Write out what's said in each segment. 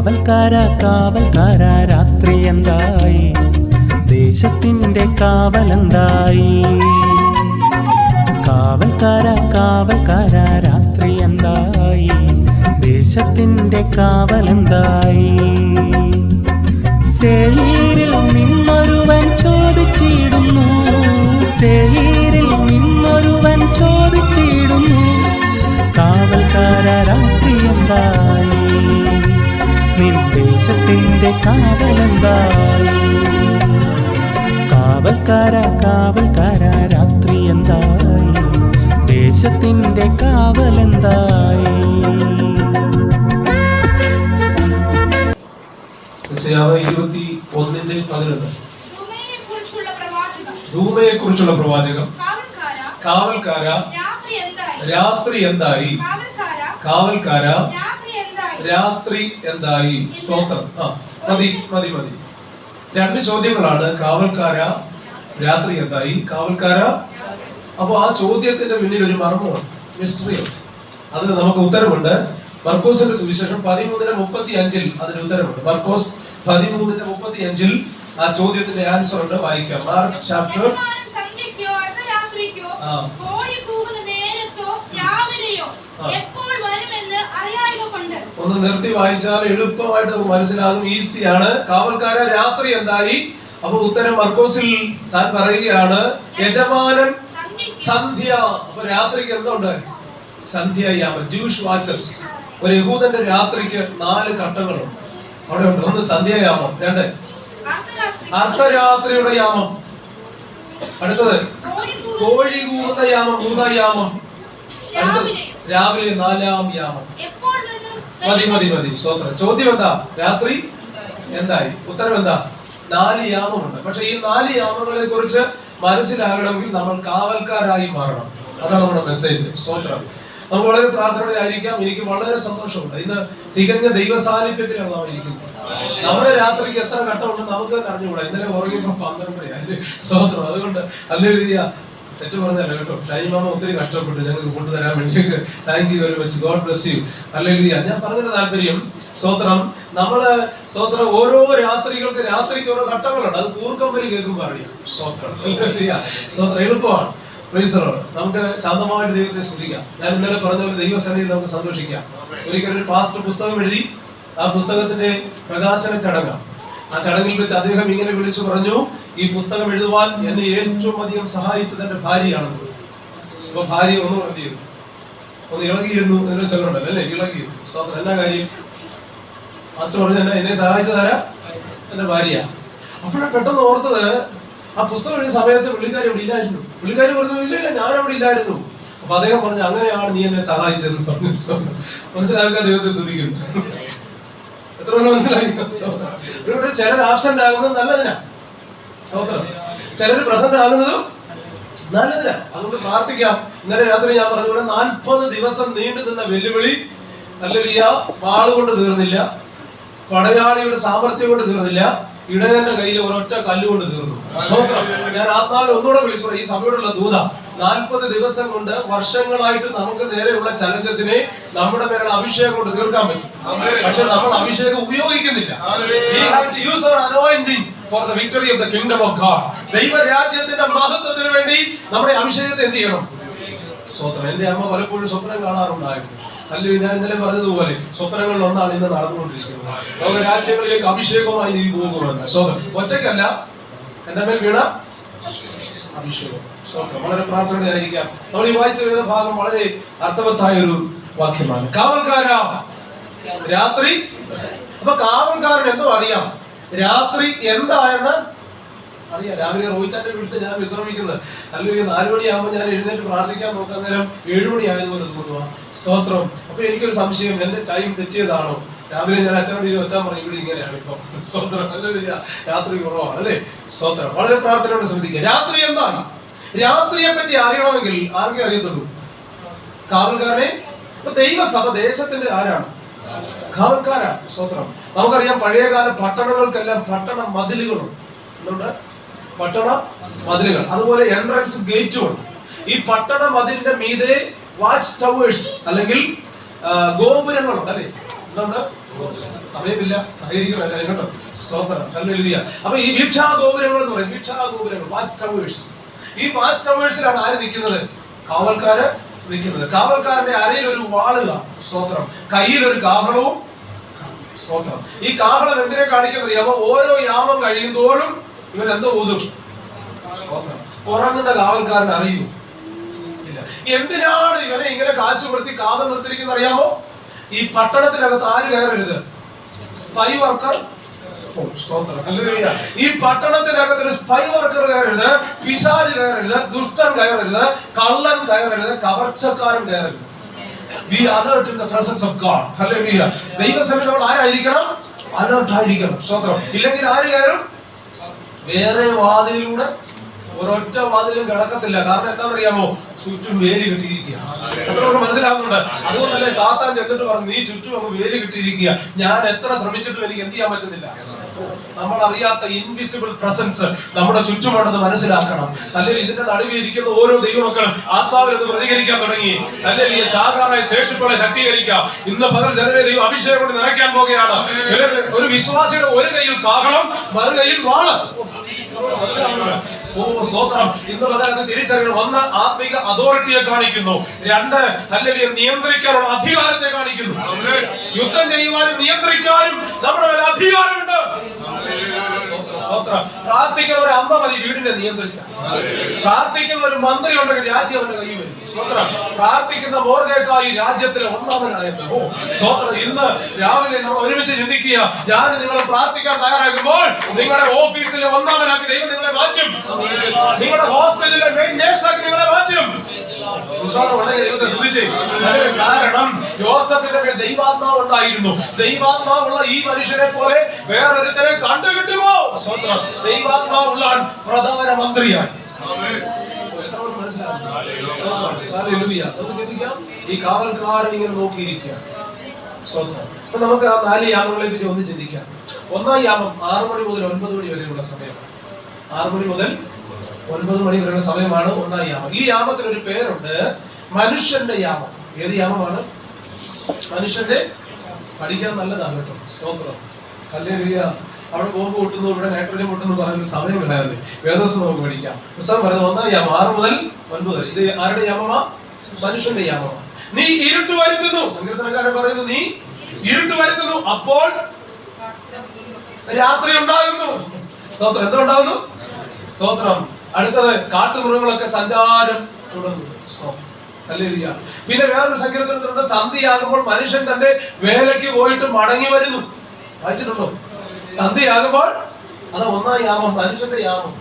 കാവൽക്കാര കാവൽക്കാര രാത്രി എന്തായി? ദേശത്തിന്റെ കാവലെന്തായി? കാവൽക്കാര കാവൽക്കാര രാത്രി എന്തായി? ദേശത്തിന്റെ കാവലെന്തായി? സേയിരിൽ നിന്നൊരുവൻ ചോദിച്ചിടുന്നു. സേയിരിൽ നിന്നൊരുവൻ ചോദിച്ചിടുന്നു. കാവൽക്കാര രാത്രി എന്തായി? ദേശത്തിന്റെ കാവലെന്തായി കാവൽക്കാര കാവൽക്കാര രാത്രി എന്തായി? ദേശത്തിന്റെ കാവലെന്തായി? ഇരുപത്തി ഒന്നിന്റെ പതിനെട്ട് ധൂമയെ കുറിച്ചുള്ള പ്രവാചകം. കാവൽക്കാര കാവൽക്കാര രാത്രി എന്തായി? രാത്രി എന്തായി? കാവൽക്കാര കാവൽക്കാര രാത്രി എന്തായി? സ്തോത്രം. ആ മതി മതി മതി. രണ്ട് ചോദ്യങ്ങളാണ്. കാവൽക്കാര രാത്രി എന്തായി? കാവൽക്കാര? അപ്പോൾ ആ ചോദ്യത്തിന്റെ പിന്നിൽ ഒരു മർമ്മമാണ് മിസ്റ്ററിയാണ് അതിന് നമുക്ക് ഉത്തരവുണ്ട് മർക്കോസിന്റെ സുവിശേഷം പതിമൂന്നിന് മുപ്പത്തി അഞ്ചിൽ അതിന് ഉത്തരവുണ്ട് മർക്കോസ് പതിമൂന്നിന് മുപ്പത്തി അഞ്ചിൽ ആ ചോദ്യത്തിന്റെ ആൻസർ ഉണ്ട്. വായിക്കാം. മാർക്ക് ചാപ്റ്റർ ആ. കോഴി കൂകുന്ന നേരത്തോ രാവിലെയോ ആ. എപ്പോൾ വരുമെന്ന് അറിയായ്മ കൊണ്ട് ഒന്ന് നിർത്തി വായിച്ചാൽ എളുപ്പമായിട്ട് മനസ്സിലാകും ഈസിയാണ്. കാവൽക്കാര രാത്രി എന്തായി? അപ്പൊ ഉത്തരം മർക്കോസിൽ താൻ പറയുകയാണ് യജമാനൻ സന്ധ്യ. അപ്പൊ രാത്രിക്ക് എന്തുണ്ട്? സന്ധ്യയാമ ജൂഷ് വാച്ചസ് ഒരു യഹൂദന്റെ രാത്രിക്ക് നാല് ഘട്ടങ്ങളുണ്ട്. അവിടെ ഉണ്ട്. ഒന്ന് സന്ധ്യയാമം രണ്ട്. അർദ്ധരാത്രി അർദ്ധരാത്രിയുടെ യാമം. അടുത്തത് കോഴി കൂർന്ന യാമം മൂന്നാം യാമം. അടുത്തത് രാവിലെ നാലാം യാമം മതി മതി മതി. സ്വത്രം ചോദ്യം എന്താ? രാത്രി? എന്തായി? ഉത്തരം എന്താ? നാല് യാമമുണ്ട് പക്ഷെ ഈ നാല് യാമങ്ങളെ കുറിച്ച് മനസ്സിലാകണമെങ്കിൽ നമ്മൾ കാവൽക്കാരായി മാറണം. അതാണ് നമ്മുടെ മെസ്സേജ് സ്വത്രം നമുക്ക് വളരെ പ്രാർത്ഥനയായിരിക്കാം എനിക്ക് വളരെ സന്തോഷമുണ്ട്. ഇന്ന് തികഞ്ഞ ദൈവ സാന്നിധ്യത്തിലാണ് നാം ഇരിക്കുന്നത്. നമ്മുടെ രാത്രിക്ക് എത്ര ഘട്ടമുണ്ട് നമുക്ക് അറിഞ്ഞുകൂടാ. ഇന്നലെ ഉറങ്ങിയപ്പോ പന്ത്രണ്ടരയായി സ്വത്രം അതുകൊണ്ട് അല്ലെ തെറ്റ് പറഞ്ഞല്ലോ കേട്ടോ. ഷൈമാമ മാമ ഒത്തിരി കഷ്ടപ്പെട്ടു. ഞങ്ങൾക്ക് കൊണ്ടുതരാൻ വേണ്ടി thank you very much God bless you അല്ലെങ്കിൽ ഞാൻ പറഞ്ഞതിന്റെ താല്പര്യം സ്തോത്രം നമ്മൾ സ്തോത്രം ഓരോ രാത്രികൾക്ക് രാത്രിക്ക് ഓരോ ഘട്ടങ്ങളുണ്ട്. അത് കൂർക്കമ്പലി കേൾക്കുമ്പോൾ അറിയാം. സ്തോത്രം എളുപ്പമാണ്. നമുക്ക് ശാന്തമായിട്ട് ദൈവത്തെ ശ്രദ്ധിക്കാം ഞാൻ ഇന്നലെ പറഞ്ഞ പോലെ ദൈവസന്നിധിയിൽ നമുക്ക് സന്തോഷിക്കാം. ഒരിക്കലും ഒരു പാസ്റ്റർ പുസ്തകം എഴുതി ആ പുസ്തകത്തിന്റെ പ്രകാശന ചടങ്ങാണ് ആ ചടങ്ങിൽ വെച്ച് അദ്ദേഹം ഇങ്ങനെ വിളിച്ചു പറഞ്ഞു ഈ പുസ്തകം എഴുതുവാൻ എന്നെ ഏറ്റവും അധികം സഹായിച്ചത് എന്റെ ഭാര്യയാണെന്ന് അപ്പൊ ഭാര്യ ഒന്ന് എന്ത് ചെയ്തു? ഒന്ന് ഇളകിയിരുന്നു എന്നൊരു ചൊല്ലുണ്ടല്ലോ അല്ലേ? ഇളകിയിരുന്നു. സ്വന്തം എന്നാ കാര്യം? മാസ്റ്റർ പറഞ്ഞു എന്നെ എന്നെ സഹായിച്ചതാരാ എന്റെ ഭാര്യ. അപ്പോഴാണ് പെട്ടെന്ന് ഓർത്തത് ആ പുസ്തകം എഴുതിയ സമയത്ത് പുള്ളിക്കാരി അവിടെ ഇല്ലായിരുന്നു. പുള്ളിക്കാരി പറഞ്ഞു ഇല്ല ഇല്ല ഞാൻ അവിടെ ഇല്ലായിരുന്നു. അപ്പൊ അദ്ദേഹം പറഞ്ഞു അങ്ങനെയാണ് നീ എന്നെ സഹായിച്ചതെന്ന് പറഞ്ഞു. മനസ്സിലാക്കാൻ ദൈവത്തെ ശ്രദ്ധിക്കുന്നു. എത്ര മനസ്സിലാക്കി ചിലർ ആബ്സെന്റ് ആകുന്നത് നല്ലതിനാ. സ്വതന്ത്രം ചിലർ പ്രസന്റ് ആകുന്നതും നല്ലതിനാ. അതുകൊണ്ട് പ്രാർത്ഥിക്കാം. ഇന്നലെ രാത്രി ഞാൻ പറഞ്ഞ നാൽപ്പത് ദിവസം നീണ്ടു നിന്ന വെല്ലുവിളി നല്ലൊരു വാളുകൊണ്ട് തീർന്നില്ല. പടയാളിയുടെ സാമർഥ്യം കൊണ്ട് തീർന്നില്ല. ഇടയന്റെ കയ്യിൽ ഒരൊറ്റ കല്ലുകൊണ്ട് തീർന്നു. സ്തോത്രം ഞാൻ സാധനം ഒന്നുകൂടെ വിളിച്ചു ഈ സമയത്തുള്ള ദൂത. നാൽപ്പത് ദിവസം കൊണ്ട് വർഷങ്ങളായിട്ട് നമുക്ക് നേരെയുള്ള ചലഞ്ചസിനെ നമ്മുടെ മേലുള്ള അഭിഷേകം കൊണ്ട് തീർക്കാൻ പറ്റും. പക്ഷെ നമ്മൾ അഭിഷേകം ഉപയോഗിക്കുന്നില്ല. We the victory of the kingdom of God. ദൈവരാജ്യത്തിന്റെ മഹത്വത്തിന് വേണ്ടി നമ്മുടെ അഭിഷേകത്തെ എന്ത് ചെയ്യണം? സ്വപ്നം. എന്റെ അമ്മ പലപ്പോഴും സ്വപ്നം കാണാറുണ്ടായിരുന്നു. അല്ലെങ്കിൽ ഞാൻ ഇന്നലെ പറഞ്ഞതുപോലെ സ്വപ്നങ്ങളിൽ ഒന്നാണ് ഇന്ന് നടന്നുകൊണ്ടിരിക്കുന്നത്. ലോക രാജ്യങ്ങളിലേക്ക് അഭിഷേകമായി നീ പോകുമെന്ന് സ്വപ്നം. ഒറ്റയ്ക്കല്ല. എന്റെ മേൽ വീണ അഭിഷേകം. സ്വന്തം വളരെ പ്രാർത്ഥനയായിരിക്കാം. നമ്മൾ ഈ വായിച്ചു വരുന്ന ഭാഗം വളരെ അർത്ഥവത്തായ ഒരു വാക്യമാണ്. കാവൽക്കാരാ. രാത്രി. അപ്പൊ കാവൽക്കാരൻ എന്തോ അറിയാം. രാത്രി എന്തായെന്ന് അറിയാം. രാവിലെ റോയിച്ചാന്റെ വീട്ടിൽ ഞാൻ വിശ്രമിക്കുന്നത്. അല്ലെങ്കിൽ നാല് മണിയാകുമ്പോൾ ഞാൻ എഴുന്നേറ്റ് പ്രാർത്ഥിക്കാൻ നോക്കാൻ നേരം ഏഴുമണി ആയതുപോലെ തോന്നുക സ്തോത്രം. അപ്പൊ എനിക്കൊരു സംശയം എന്റെ ടൈം തെറ്റിയതാണോ? രാവിലെ ഞാൻ അച്ഛനോട് ചോദിച്ചാൽ പറഞ്ഞു ഇവിടെ ഇങ്ങനെയാണ് ഇപ്പൊ. അല്ലേ? രാത്രി കുറവാണ് അല്ലേ? സ്തോത്രം. വളരെ പ്രാർത്ഥനയോട് ശ്രദ്ധിക്കുക. രാത്രി എന്താണ് രാത്രിയെ പറ്റി അറിയണമെങ്കിൽ ആർക്കേ അറിയത്തുള്ളൂ? കാവൽക്കാരനെ? ഇപ്പൊ ദൈവസഭ ദേശത്തിന്റെ ആരാണ്? കാവൽക്കാരാണ്. സ്തോത്രം. നമുക്കറിയാം പഴയകാല പട്ടണങ്ങൾക്കെല്ലാം പട്ടണ മതിലുകളുണ്ട്. എന്തുണ്ട്? പട്ടണ മതിലുകൾ. അതുപോലെ എൻട്രൻസ് ഗേറ്റുമുണ്ട് ഈ പട്ടണ മതിലിന്റെ മീതെ വാച്ച് ടവേഴ്സ് അല്ലെങ്കിൽ ഗോപുരങ്ങളുണ്ട് അല്ലെ? എന്തുണ്ട്? സമയമില്ല. സഹകരിക്കുമല്ല ഹല്ലേലൂയ അപ്പൊ ഈ വീക്ഷാ ഗോപുരങ്ങൾ എന്ന് പറയും. വീക്ഷാ ഗോപുരങ്ങൾ വാച്ച് ടവേഴ്സ് ഈ വാച്ച് ടവേഴ്സിലാണ് ആര് നിൽക്കുന്നത്? കാവൽക്കാര് നിൽക്കുന്നത്. കാവൽക്കാരന്റെ അരയിൽ ഒരു വാളുക സ്തോത്രം. കയ്യിൽ ഒരു കാഹളവും സ്തോത്രം. ഈ കാഹളം എന്തിനെ കാണിക്കുന്നത് അറിയാമോ ഓരോ യാമം കഴിയും തോറും ഇവൻ എന്തോ ഊതും. സ്തോത്രം. ഉറങ്ങുന്ന കാവൽക്കാരൻ അറിയൂ. എന്തിനാണ് ഇവനെ ഇങ്ങനെ കാശ് കൊടുത്തി കാവൽ നിർത്തിയിരിക്കുന്നത് അറിയാമോ? ഈ പട്ടണത്തിനകത്ത് ആര് കയറരുത്? Spy worker. ഈ പട്ടണത്തിനകത്ത് ഒരു സ്പൈ വർക്കർ കയറരുത് പിശാജ് കയറരുത് ദുഷ്ടൻ കയറരുത് കള്ളൻ കയറരുത് കവർച്ചക്കാരൻ കയറരുത്. Be alert in the presence of God hallelujah ദൈവസഭയിൽ നമ്മൾ ആരായിരിക്കണം? അലേർട്ട് ആയിരിക്കണം സ്തോത്രം. ഇല്ലെങ്കിൽ ആര് കയറും വേറെ വാതിലിലൂടെ ഒരൊറ്റ വാതിലും കിടക്കത്തില്ല. കാരണം എന്താ അറിയാമോ ചുറ്റും വേര് കിട്ടിയിരിക്കുക. മനസ്സിലാകുന്നുണ്ട് അതുകൊണ്ടല്ലേ സാത്താൻ ചെന്നിട്ട് പറഞ്ഞു നീ ചുറ്റും അങ്ങ് വേര് കിട്ടിയിരിക്കുക. ഞാൻ എത്ര ശ്രമിച്ചിട്ടും എനിക്ക് എന്ത് ചെയ്യാൻ പറ്റുന്നില്ല. നമ്മൾ അറിയാത്ത ഇൻവിസിബിൾ പ്രസൻസ് നമ്മുടെ ചുറ്റുമുണ്ടെന്ന് മനസ്സിലാക്കണം. അല്ലെങ്കിൽ ഇതിന്റെ നടുവിൽ ഇരിക്കുന്ന ഓരോ ദൈവമക്കളും ആത്മാവിൽ പ്രതികരിക്കാൻ തുടങ്ങി. അല്ലെങ്കിൽ ചാകാറായ ശേഷിപ്പോടെ ശക്തീകരിക്കാം. ഇന്ന് പകൽ ജനവേ ദൈവം അഭിഷേകം കൊണ്ട് നിറയ്ക്കാൻ പോകുകയാണ് ഒരു വിശ്വാസിയുടെ ഒരു കയ്യിൽ കാകണം മറു കയ്യിൽ വാൾ. ഓ സ്വത്രം ഇന്ന് പകരം തിരിച്ചറിയണം. ഒന്ന് ആത്മിക അതോറിറ്റിയെ കാണിക്കുന്നു. രണ്ട് അല്ലെങ്കിൽ നിയന്ത്രിക്കാനുള്ള അധികാരത്തെ കാണിക്കുന്നു. യുദ്ധം ചെയ്യുവാനും നിയന്ത്രിക്കാനും നമ്മുടെ മേൽ up. സ്തോത്രം. പ്രാർത്ഥിക്കുന്ന ഒരു അമ്മ മതി വീടിനെ നിയന്ത്രിക്കാൻ പ്രാർത്ഥിക്കുന്ന ഒരു മന്ത്രി ഉണ്ടെങ്കിൽ രാജ്യം അവന്റെ കൈ വരും. സ്തോത്രം പ്രാർത്ഥിക്കുന്ന മോർഗേക്കായി രാജ്യത്തിലെ ഒന്നാമനായത് സ്തോത്രം ഇന്ന് രാവിലെ ഒരുമിച്ച് ചിന്തിക്കുക ഞാൻ നിങ്ങളെ പ്രാർത്ഥിക്കാൻ തയ്യാറാകുമ്പോൾ നിങ്ങളുടെ ഓഫീസിലെ ഒന്നാമനാക്കി ദൈവം നിങ്ങളെ മാറ്റും. നിങ്ങളുടെ ഹോസ്പിറ്റലിലെ മെയിൻ നേഴ്സാക്കി നിങ്ങളെ മാറ്റും. കാരണം ജോസഫിന്റെ ദൈവാത്മാവ് ഉണ്ടായിരുന്നു. ദൈവാത്മാവുള്ള ഈ മനുഷ്യനെ പോലെ വേറൊരുത്തരെ കണ്ടുകിട്ടുമോ? സ്വന്തം ദൈവാത്മാവുള്ള മനസ്സിലാകുന്നു? ഹല്ലേലൂയ. ഒന്ന് ചിന്തിക്കാം. ഈ കാവൽക്കാരൻ ഇങ്ങനെ നോക്കിയിരിക്കുക സ്വന്തം. അപ്പൊ നമുക്ക് ആ നാല് യാമങ്ങളെ പറ്റി ഒന്ന് ചിന്തിക്കാം. ഒന്നാം യാമം ആറു മണി മുതൽ ഒൻപത് മണി വരെയുള്ള സമയമാണ്. ആറു മണി മുതൽ ഒൻപത് മണി വരെയുള്ള സമയമാണ് ഒന്നാം യാമം. ഈ യാമത്തിന് ഒരു പേരുണ്ട് മനുഷ്യന്റെ യാമം. ഏത് യാമമാണ്? മനുഷ്യന്റെ പഠിക്കാൻ നല്ലതാണ് കേട്ടോ. സ്തോത്രം. ഹല്ലേലൂയ. അവിടെ ബോംബ് പൊട്ടുന്നു ഇവിടെ നൈട്രജൻ പൊട്ടുന്നു പറയുന്ന ഒരു സമയമില്ലായിരുന്നു വേദോസം നമുക്ക് പഠിക്കാം. പുസ്തകം പറയുന്നത് ഒന്നാം യാമം ആറ് മുതൽ ഒൻപത്. ഇത് ആരുടെ യാമമാ? മനുഷ്യന്റെ യാമമാ. നീ ഇരുട്ട് വരുത്തുന്നു. സങ്കീർത്തനക്കാരൻ പറയുന്നു നീ ഇരുട്ട് വരുത്തുന്നു. അപ്പോൾ രാത്രി ഉണ്ടാകുന്നു. സ്തോത്രം. എത്ര ഉണ്ടാകുന്നു? സ്തോത്രം. അടുത്തത് കാട്ടുമൃഗങ്ങളൊക്കെ സഞ്ചാരം തുടങ്ങുന്നു. പിന്നെ വേറൊരു സങ്കീർത്തനത്തിലുണ്ട് സന്ധിയാകുമ്പോൾ മനുഷ്യൻ തന്റെ വേലയ്ക്ക് പോയിട്ട് മടങ്ങി വരുന്നു. വായിച്ചിട്ടുണ്ടോ? സന്ധിയാകുമ്പോൾ അത് ഒന്നായി യാമം മനുഷ്യന്റെ യാമം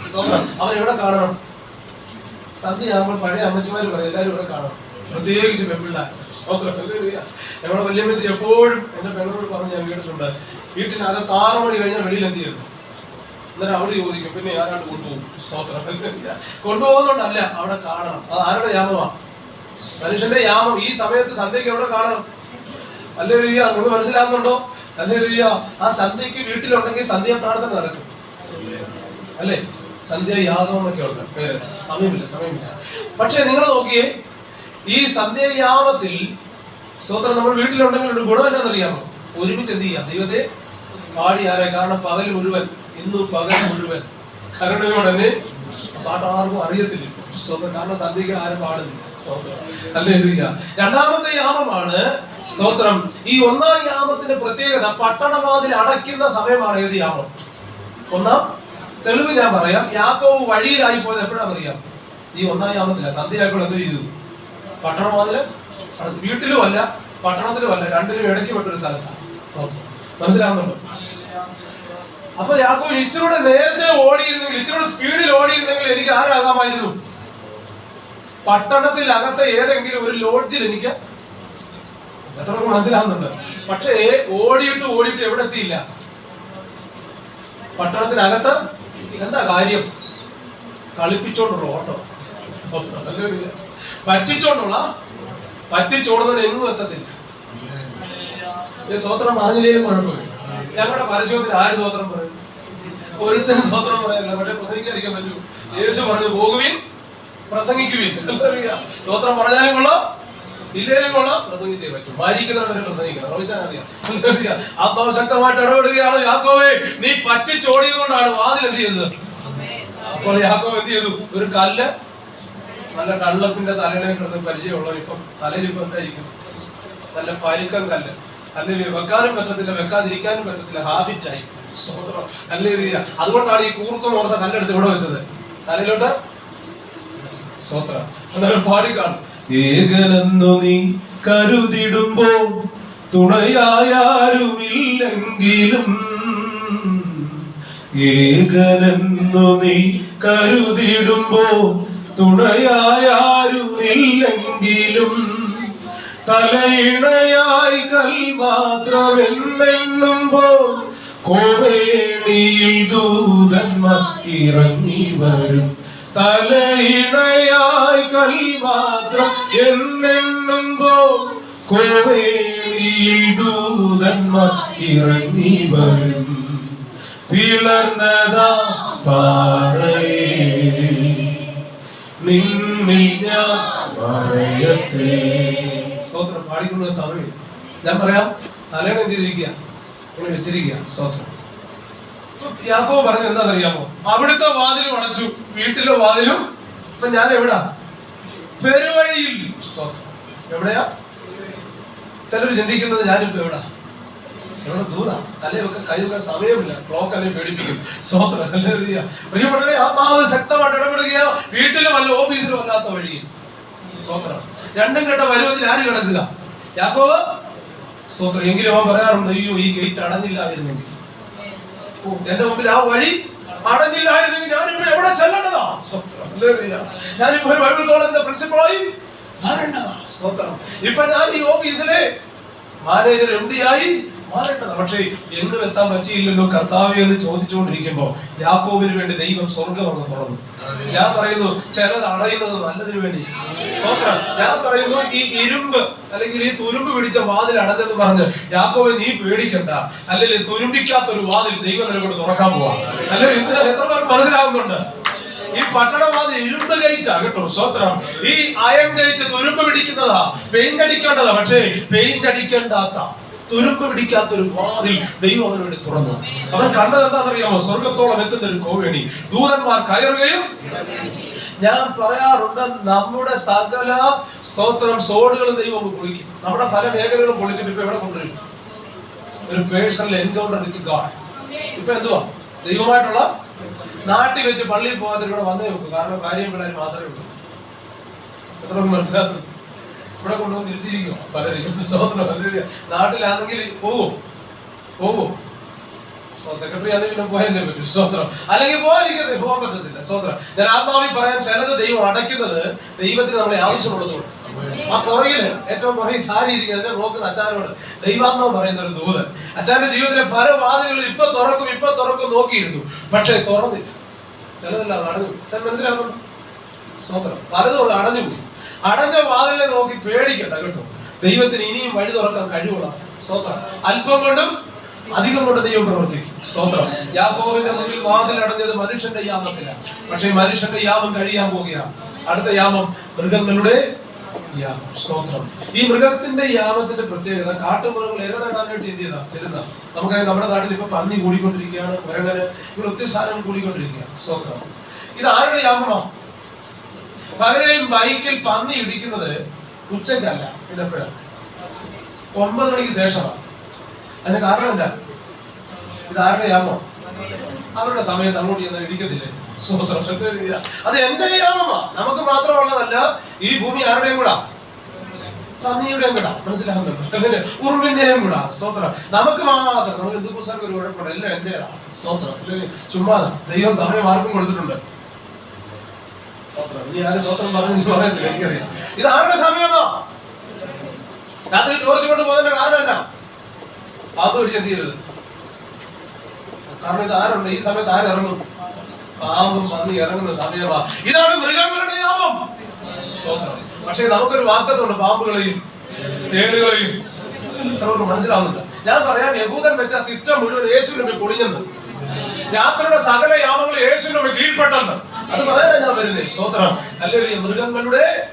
അവൻ എവിടെ കാണണം? സന്ധ്യയാകുമ്പോൾ പഴയ അമ്മച്ചിമാര് പറയും എല്ലാവരും ഇവിടെ കാണണം. പ്രത്യേകിച്ച് പെൺപിള്ള. ഞങ്ങളുടെ വല്യമ്മച്ചി എപ്പോഴും എന്റെ പെങ്ങളോട് പറഞ്ഞ് ഞാൻ കേട്ടിട്ടുണ്ട്. വീട്ടിനകത്ത് ആറ് മണി കഴിഞ്ഞാൽ വെളിയിൽ എന്ത് ചെയ്യുന്നു അന്നേരം അവിടെ ചോദിക്കും പിന്നെ ആരാണ്ട് കൊണ്ടുപോകും? സ്തോത്രം. കൊണ്ടുപോകുന്നുണ്ടല്ല അവിടെ കാണണം. അത് ആരുടെ യാമമാണ് മനുഷ്യന്റെ യാമം. ഈ സമയത്ത് സന്ധ്യയ്ക്ക് എവിടെ കാണണം? അല്ലേ ലിയ നിങ്ങൾ മനസ്സിലാകുന്നുണ്ടോ അല്ലേ ആ സന്ധ്യക്ക് വീട്ടിലുണ്ടെങ്കിൽ സന്ധ്യ പ്രാർത്ഥന നടക്കും. അല്ലേ? സന്ധ്യ യാഗം എന്നൊക്കെ ഉണ്ട് സമയമില്ല സമയമില്ല. പക്ഷെ നിങ്ങൾ നോക്കിയേ ഈ സന്ധ്യയാമത്തിൽ സ്വത്രം നമ്മൾ വീട്ടിലുണ്ടെങ്കിൽ ഒരു ഗുണം എന്താണെന്നറിയാമോ? ഒരുമിച്ച് എന്ത് ചെയ്യാം? ദൈവത്തെ പാടി ആരെ? കാരണം പകൽ മുഴുവൻ ഇന്നും പകൽ മുഴുവൻ. കരുണയോടനെ പാട്ടാർക്കും അറിയത്തില്ല. സ്വന്തം കാരണം സന്ധ്യക്ക് ആരും പാടുന്നില്ല. രണ്ടാമത്തെ യാമമാണ് സ്തോത്രം. ഈ ഒന്നാം യാമത്തിന്റെ പ്രത്യേകത പട്ടണവാതിൽ അടയ്ക്കുന്ന സമയമാണ് ഏത് യാമം? ഒന്നാം തെളിവ് ഞാൻ പറയാം. യാക്കോവ് വഴിയിലായി പോയത് എപ്പോഴാണ് അറിയാം? ഈ ഒന്നാം യാമത്തില. സന്ധ്യയായപ്പോൾ എന്ത് ചെയ്തു? പട്ടണവാതിൽ വീട്ടിലും അല്ല പട്ടണത്തിലും അല്ല രണ്ടിലും ഇടയ്ക്ക് പെട്ടൊരു സ്ഥലത്താണ്. മനസ്സിലാവുന്നുണ്ടോ? അപ്പൊ യാക്കോവ് ഇച്ചിരൂടെ നേരത്തെ ഓടിയിരുന്നെങ്കിൽ ഇച്ചിരൂടെ സ്പീഡിൽ ഓടിയിരുന്നെങ്കിൽ എനിക്ക് ആരാകാമായിരുന്നു? പട്ടണത്തിൽ അകത്തെ ഏതെങ്കിലും ഒരു ലോഡ്ജിൽ എനിക്ക് എത്ര മനസ്സിലാവുന്നുണ്ട്. പക്ഷേ ഓടിയിട്ട് ഓടിയിട്ട് എവിടെ എത്തിയില്ല? പട്ടണത്തിനകത്ത് എന്താ കാര്യം? കളിപ്പിച്ചോണ്ടുള്ള ഓട്ടോ. പറ്റിച്ചോണ്ടുള്ള? പറ്റിച്ചോടുന്നവൻ എങ്ങും എത്തത്തില്ല. സ്വോത്രം പറഞ്ഞില്ലേലും കുഴപ്പമില്ല. ഞങ്ങളുടെ പരസ്യത്തിൽ ആര് സ്വോത്രം പറയും? ഒരുത്തരും സ്വോത്രം പറയല്ല. പക്ഷെ പ്രസംഗിക്കാതിരിക്കാൻ പറ്റൂ. യേശു പറഞ്ഞു പോകുവിൻ. പ്രസംഗിക്കുവിൻ സ്വത്രം പറഞ്ഞാലും കൊള്ളാം ഇല്ലേലും കൊള്ളാം പ്രസംഗിച്ചേ പറ്റും. ഭാര്യക്കുന്നവരെ പ്രസംഗിക്കണം റോഹിച്ചാൻ അറിയാം. ഹല്ലേലൂയ. ആത്മാവ് ശക്തമായിട്ട് ഇടപെടുകയാണ് യാക്കോവേ. നീ പറ്റിച്ചോടിയതുകൊണ്ടാണ് വാതിൽ എന്ത് ചെയ്തത്? അപ്പോൾ യാക്കോവ് എന്ത് ചെയ്തു? ഒരു കല്ല് നല്ല കള്ളത്തിന്റെ തലയിലെ കിടന്ന് പരിചയമുള്ളവർ ഇപ്പം തലയിൽ ഇപ്പം എന്തായിരിക്കും നല്ല പരുക്കം കല്ല്. അല്ലെങ്കിൽ വെക്കാനും പറ്റത്തില്ല വെക്കാതിരിക്കാനും പറ്റത്തില്ല ഹാബിറ്റായി. അതുകൊണ്ടാണ് ഈ കൂർക്കം ഓർത്ത കല്ലെടുത്ത് ഇവിടെ വെച്ചത്. തലയിലോട്ട് സ്വത്രം എന്നാലും പാടിക്കാണും ഏകനെന്നു നീ കരുതിടുമ്പോൾ തുണയായാരുമില്ലെങ്കിലും ഏകനെന്നു നീ കരുതിടുമ്പോൾ തുണയായാരുമില്ലെങ്കിലും തലയിണയായി കൽ മാത്രമെന്നെണ്ണുമ്പോൾ കോവേണിയിൽ ദൂതന്മാർ ഇറങ്ങി വരും. തലയിണയായി കൽമാത്രം എന്നെണ്ണുമ്പോൾ കോവേണിയിൽ ദൂതന്മാർ ഇറങ്ങി വരും. പിളർന്നതാ പാറയേ നിന്നിൽ ഞാൻ പറയട്ടെ സ്തോത്രം. പാടിക്കുന്ന സമയം. ഞാൻ പറയാം തലേണ എന്ത് ചെയ്തിരിക്കുക? ഇങ്ങനെ വെച്ചിരിക്കുക സ്തോത്രം. യാക്കോബ് പറഞ്ഞ എന്താണെന്നറിയാമോ? അവിടുത്തെ വാതിലും അടച്ചു വീട്ടിലെ വാതിലും. ഇപ്പൊ ഞാൻ എവിടാ? പെരുവഴിയിൽ. എവിടെയാ? ചിലർ ചിന്തിക്കുന്നത് ഞാനിപ്പോ എവിടാ? സമയമില്ല. ക്ലോക്ക് അല്ലെ പേടിപ്പിക്കും. പ്രിയപ്പെട്ടവരെ ആത്മാവ് ശക്തമായിട്ട് ഇടപെടുകയോ. വീട്ടിലും അല്ല ഓഫീസിലും അല്ലാത്ത വഴി രണ്ടും കെട്ട പരുവത്തിൽ ആര് കിടക്കുക? യാക്കോവ് സ്വോത്രം എങ്കിലും അവൻ പറയാറുണ്ട് അയ്യോ ഈ ഗേറ്റ് അടഞ്ഞില്ലായിരുന്നെങ്കിൽ. എന്റെ മുമ്പിൽ ആ വഴി അടഞ്ഞില്ലായിരുന്നെങ്കിൽ ഞാനിപ്പോ എവിടെ ചെല്ലേണ്ടതാ. ഞാനിപ്പോ ഒരു ബൈബിൾ കോളേജിന്റെ പ്രിൻസിപ്പളായി ഇപ്പൊ ഞാൻ ഈ ഓഫീസിലെ മാനേജർ എം ഡി ആയി മാറേണ്ടതാ പക്ഷേ എങ്ങും എത്താൻ പറ്റിയില്ലല്ലോ കർത്താവ് എന്ന് ചോദിച്ചുകൊണ്ടിരിക്കുമ്പോ യാക്കോബിന് വേണ്ടി ദൈവം സ്വർഗം അങ്ങ് തുറന്നു. ഞാൻ പറയുന്നു ചിലത് അടയുന്നത് നല്ലതിന് വേണ്ടി. ഞാൻ പറയുന്നു ഈ ഇരുമ്പ് അല്ലെങ്കിൽ ഈ തുരുമ്പ് പിടിച്ച വാതിൽ അടഞ്ഞെന്ന് പറഞ്ഞ് യാക്കോബെ നീ പേടിക്കണ്ട. അല്ലെങ്കിൽ തുരുമ്പിക്കാത്ത ഒരു വാതിൽ ദൈവം നിനക്കൊണ്ട് തുറക്കാൻ പോവാ. അല്ലെങ്കിൽ എത്ര പേർ മനസ്സിലാവുന്നുണ്ട്? ഈ പട്ടണവാദി ഇരുമ്പ് കഴിച്ചാ കേട്ടോ സ്വത്രം ഈ അയം കഴിച്ച് തുരുമ്പ് പിടിക്കുന്നതാ പെയിന്റ് അടിക്കേണ്ടതാ. പക്ഷേ പെയിന്റ് അടിക്കേണ്ടാത്ത തുരുമ്പ് പിടിക്കാത്ത ഒരു വാതിൽ ദൈവം അവന് വേണ്ടി തുറന്നു. അവൻ കണ്ടത് എന്താണെന്നറിയാമോ? സ്വർഗത്തോളം എത്തുന്ന ഒരു കോവേണി ദൂതന്മാർ കയറുകയും ഞാൻ പറയാറുണ്ട് നമ്മുടെ സകല സ്തോത്രം സോഡുകളും ദൈവം പൊളിക്കും. നമ്മുടെ പല മേഖലകളും പൊളിച്ചിട്ട് ഇപ്പൊ എവിടെ കൊണ്ടുവരും? ഒരു പേഴ്സണൽ എൻകൗണ്ടർ വിത്ത് ഗാഡ്. ഇപ്പൊ എന്തുവാ? ദൈവമായിട്ടുള്ള നാട്ടിൽ വെച്ച് പള്ളിയിൽ പോകാതെ ഇവിടെ വന്നേ നോക്കും കാരണം കാര്യം പിള്ളേർ മാത്രമേ ഉള്ളൂ. എത്ര മനസ്സിലാക്കുന്നു ഇവിടെ കൊണ്ടുവന്ന് ഇരുത്തിയിരിക്കും പലരും സ്വതന്ത്രം. നാട്ടിലാണെങ്കിൽ പോകും പോകും സെക്രട്ടറി ആണെങ്കിൽ പോയല്ലേ പറ്റും. സ്വതന്ത്രം. അല്ലെങ്കിൽ പോകാതിരിക്കരുത് പോകാൻ പറ്റത്തില്ല. സ്വതന്ത്രം. ഞാൻ പറയാൻ ചിലത് ദൈവം അടയ്ക്കുന്നത് ദൈവത്തിന് നമ്മളെ ആവശ്യമുള്ളതുകൊണ്ട്. ആ പുറകിൽ ഏറ്റവും പുറകിൽ ചാരി ഇരിക്കുന്നത് നോക്കുന്ന അച്ചാരോട് ദൈവാത്മാവ് പറയുന്ന ഒരു ദൂതൻ. അച്ചാന്റെ ജീവിതത്തിലെ പല വാതിലുകളും ഇപ്പൊ തുറക്കും ഇപ്പൊ തുറക്കും നോക്കിയിരുന്നു. പക്ഷെ തുറന്നില്ല. ചിലതെല്ലാം അടഞ്ഞു മനസ്സിലാക്കുന്നു? സ്വതന്ത്രം. പലതും അടഞ്ഞു പോയി അടഞ്ഞ വാതിലിനെ നോക്കി പേടിക്കണ്ട കേട്ടോ. ദൈവത്തിന് ഇനിയും വഴി തുറക്കാൻ കഴിവുള്ള സ്വതന്ത്രം അല്പം കൊണ്ടും അധികം കൊണ്ട് ദൈവം പ്രവർത്തിക്കും. സ്തോത്രം. യാക്കോബിന്റെ മുന്നിൽ വാതിൽ അടഞ്ഞത് മനുഷ്യന്റെ യാമത്തില പക്ഷേ മനുഷ്യന്റെ യാമം കഴിയാൻ പോവുകയാണ്. അടുത്ത യാമം മൃഗങ്ങളുടെ സ്തോത്രം. ഈ മൃഗത്തിന്റെ യാമത്തിന്റെ പ്രത്യേകത കാട്ടുമൃഗങ്ങൾ ഏറെ നേടാനായിട്ട് എന്ത് ചെയ്താ? ചെല്ലുന്ന. നമുക്കറിയാം നമ്മുടെ നാട്ടിൽ ഇപ്പൊ പന്നി കൂടിക്കൊണ്ടിരിക്കുകയാണ് ഒരങ്ങനെ ഇവിടെ ഒത്തിരി സാധനം കൂടിക്കൊണ്ടിരിക്കുകയാണ്. സ്തോത്രം. ഇത് ആരുടെ യാമമാ? പലരെയും ബൈക്കിൽ പന്നി ഇടിക്കുന്നത് ഉച്ചക്കല്ല ഇതെപ്പോഴാണ് ഒമ്പത് മണിക്ക് ശേഷമാണ്. അതിന് കാരണം എന്താ? ഇത് ആരുടെ യാമോ? അവരുടെ സമയത്ത് അങ്ങോട്ട് ചെന്ന് ഇടിക്കത്തില്ലേ? സ്വതന്ത്രം. ശ്രദ്ധ അത് എന്റെ യാമമാ. നമുക്ക് മാത്രമുള്ളതല്ല ഈ ഭൂമി ആരുടെയും കൂടാ? പന്നിയുടെയും കൂടാ. മനസ്സിലാകുന്നുണ്ട് ഉറുമ്പിന്റെയും കൂടാ. സ്തോത്രം നമുക്ക് മാത്രം നമുക്ക് എന്തുപോലെ ഒരു കുഴപ്പമില്ല. എല്ലാം എന്റേതാ. സ്തോത്രം ചുമ്മാതാ. ദൈവം സമയം ആർക്കും കൊടുത്തിട്ടുണ്ട് സ്തോത്രം. ഇനി ആരും സ്വത്രം പറഞ്ഞു പറയുന്നില്ല എനിക്കറിയാം ഇത് ആരുടെ സമയമാ? രാത്രി ചോദിച്ചു കൊണ്ട് പോകുന്നതിന്റെ കാരണം എന്നാ എന്ത് ചെയ്തത്? കാരണം ഇത് ആരുണ്ട്? ഈ സമയത്ത് ആരിറങ്ങും പാമ്പും വന്ന് ഇറങ്ങുന്ന സമയമാ? ഇതാണ് മൃഗങ്ങളുടെ യാമം പക്ഷെ നമുക്കൊരു വാക്കത്തുണ്ട് പാമ്പുകളെയും തേടുകളെയും. നമുക്ക് മനസ്സിലാവുന്നുണ്ട് ഞാൻ പറയാം യഹൂദൻ വെച്ച സിസ്റ്റം മുഴുവൻ യേശുവിനെ പൊളിഞ്ഞെന്ന്. രാത്രിയുടെ സകല യാമങ്ങൾ യേശുവിനെ കീഴ്പ്പെട്ടെന്ന്. അത് പറയാനാ ഞാൻ വരുന്നേ? സ്തോത്രം. അല്ലെങ്കിൽ മൃഗങ്ങളുടെ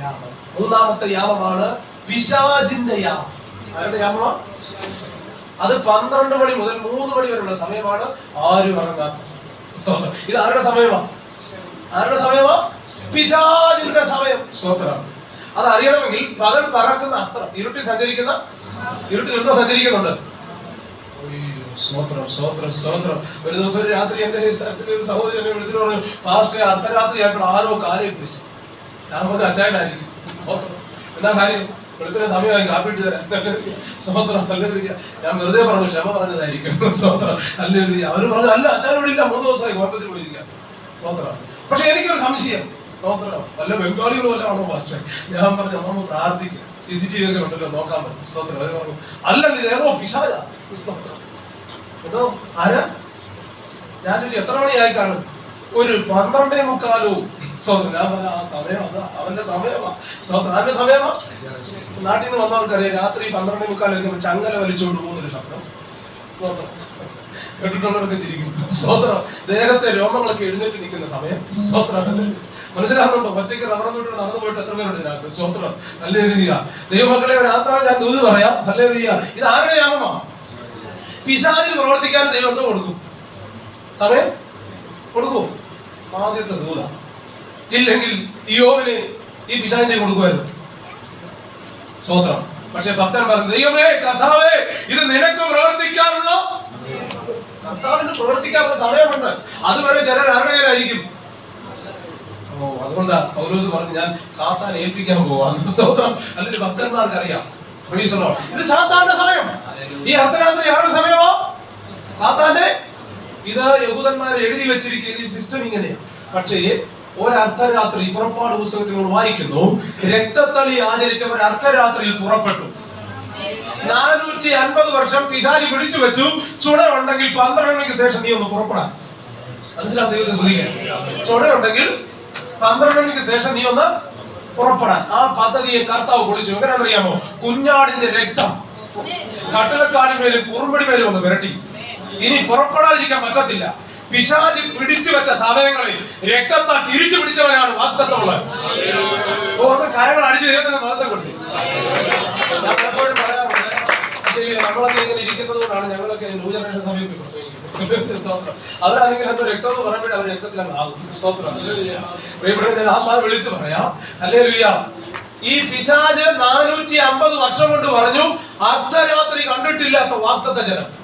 യാമം. മൂന്നാമത്തെ യാമമാണ് പിശാചിന്റെ യാമം. ആരുടെ യാമമാ? അത് പന്ത്രണ്ട് മണി മുതൽ മൂന്ന് മണി വരെയുള്ള സമയമാണ് ആരും ഇറങ്ങാത്ത. ഇത് ആരുടെ സമയമാ? ആരുടെ സമയമാ? പിശാചിന്റെ സമയം. സ്വത്രം അത് അറിയണമെങ്കിൽ പകൽ പറക്കുന്ന അസ്ത്രം. ഇരുട്ടിൽ സഞ്ചരിക്കുന്ന ഇരുട്ടിൽ എന്തോ സഞ്ചരിക്കുന്നുണ്ട്. സ്തോത്രം സ്തോത്രം സ്തോത്രം ഒരു ദിവസം രാത്രി എന്റെ സ്ഥലത്തിൽ എന്നെ വിളിച്ചിട്ട് പറഞ്ഞു അർദ്ധരാത്രി ആയപ്പോൾ ആരോ കാര്യം പിടിച്ചു. ഞാൻ പറഞ്ഞു അച്ചായനായിരിക്കും. എന്താ കാര്യം? വെളുപ്പിന് സമയമായി കാപ്പിട്ട് തരാം. സ്തോത്രം. ഞാൻ വെറുതെ പറഞ്ഞു ക്ഷമ പറഞ്ഞതായിരിക്കും. സ്തോത്രം അല്ലെങ്കിൽ അവർ പറഞ്ഞു അല്ല അച്ഛനോട് ഇല്ല. മൂന്ന് ദിവസമായി കുഴപ്പത്തിൽ പോയിരിക്കാം സ്തോത്രം പക്ഷെ എനിക്കൊരു സംശയം. സ്തോത്രം വല്ല ബംഗാളികൾ വല്ല ആണോ പാസ്റ്റർ ഞാൻ പറഞ്ഞു നമ്മൾ പ്രാർത്ഥിക്കുക സി സി ടി വി ഒക്കെ ഉണ്ടല്ലോ നോക്കാൻ പറ്റും. സ്തോത്രം അല്ല ഏതോ പിശാല സ്തോത്രം എന്തോ ആരാ? ഞാൻ ചോദിച്ചു എത്ര മണിയായി കാണും? ഒരു പന്ത്രണ്ടേ മുക്കാലോ. സമയം അവന്റെ സമയമാ. സമയമാ? നാട്ടിൽ നിന്ന് വന്നവർക്കറിയാം രാത്രി പന്ത്രണ്ടേ മുക്കാലൊക്കെ ചങ്ങല വലിച്ചുകൊണ്ട് പോകുന്നൊരു ശബ്ദം. കേട്ടിട്ടുള്ളവരൊക്കെ ചിരിക്കും. സ്വോത്രം ദേഹത്തെ രോമങ്ങളൊക്കെ എഴുന്നേറ്റ് നിൽക്കുന്ന സമയം. സ്വോത്രം മനസ്സിലാകുന്നുണ്ടോ ഒറ്റയ്ക്ക് റബ്ബർ തൊട്ട് നടന്നു പോയിട്ട് എത്ര പേരുണ്ട് ഇതിനകത്ത്? സ്വോത്രം നല്ല രീതിയാ ദൈവമക്കളെ ഒരു ആത്മാവ് ഞാൻ ദൂത് പറയാം. നല്ല രീതിയാ ഇത് ആരുടെ യാമമാ പിശാചിന് പ്രവർത്തിക്കാൻ ദൈവത്തെ കൊടുക്കും? സമയം? കൊടുക്കുമോ ആദ്യത്തെ ദൂത. ഇല്ലെങ്കിൽ യോവിന് ഈ പിശാചിനെ കൊടുക്കുമായിരുന്നു. സ്വോത്രം പക്ഷെ ഭക്തൻ പറഞ്ഞു ദൈവമേ കഥാവേ ഇത് നിനക്ക് പ്രവർത്തിക്കാനുള്ള കർത്താവിന് പ്രവർത്തിക്കാനുള്ള സമയമുണ്ട്. അതുവരെ ചിലർ ആരുടെ കയ്യിലായിരിക്കും ഓ അതുകൊണ്ടാ പൗലോസ് പറഞ്ഞു ഞാൻ സാത്താൻ ഏൽപ്പിക്കാൻ പോവാ. സ്വന്തം അല്ലെങ്കിൽ ഭക്തന്മാർക്ക് അറിയാം. ഇത് സാത്താന്റെ സമയം. ഈ അർദ്ധരാത്രി ആരുടെ സമയമോ? സാത്താന്റെ? ഇത് യഹൂദന്മാർ എഴുതി വെച്ചിരിക്കുന്ന ഈ സിസ്റ്റം ഇങ്ങനെയാണ് പക്ഷേ ഒരർദ്ധരാത്രി പുറപ്പാട് പുസ്തകത്തിൽ വായിക്കുന്നു രക്തത്തളി ആചരിച്ചവർ അർദ്ധരാത്രിയിൽ പുറപ്പെട്ടു. നാനൂറ്റി അൻപത് വർഷം പിശാചി പിടിച്ചു വെച്ചു. ചുണയുണ്ടെങ്കിൽ പന്ത്രണ്ട് മണിക്ക് ശേഷം നീ ഒന്ന് പുറപ്പെടാൻ. മനസ്സിലാവും ദൈവത്തെ ചുണയുണ്ടെങ്കിൽ പന്ത്രണ്ട് മണിക്ക് ശേഷം നീ ഒന്ന് പുറപ്പെടാൻ ആ പദ്ധതിയെ കർത്താവ് പൊളിച്ചു. എങ്ങനെയാണെന്നറിയാമോ കുഞ്ഞാടിന്റെ രക്തം. കട്ടിലക്കാടിന്മേലും കുറുമ്പടി മേലും ഒന്ന് വിരട്ടി. ഇനി പുറപ്പെടാതിരിക്കാൻ പറ്റത്തില്ല. പിശാചി പിടിച്ചു വെച്ച സമയങ്ങളിൽ രക്തത്താൽ തിരിച്ചു പിടിച്ചവനാണ് വാക്തത്വമുള്ളത് ഓർത്ത് കരങ്ങൾ അടിച്ചു ദൈവത്തിന് മാത്രം കൊണ്ട് നമ്മളെപ്പോഴും പറയാറുണ്ട് നമ്മളൊക്കെ ഇങ്ങനെ ഇരിക്കുന്നത് കൊണ്ടാണ് ഞങ്ങളൊക്കെ ന്യൂ സമീപിക്കുന്നത് രക്തം വിളിച്ചു ഈ പിശാജ് നാനൂറ്റി അമ്പത് വർഷം കൊണ്ട് പറഞ്ഞു അർദ്ധരാത്രി കണ്ടിട്ടില്ലാത്ത വാക്തത്വ ജനം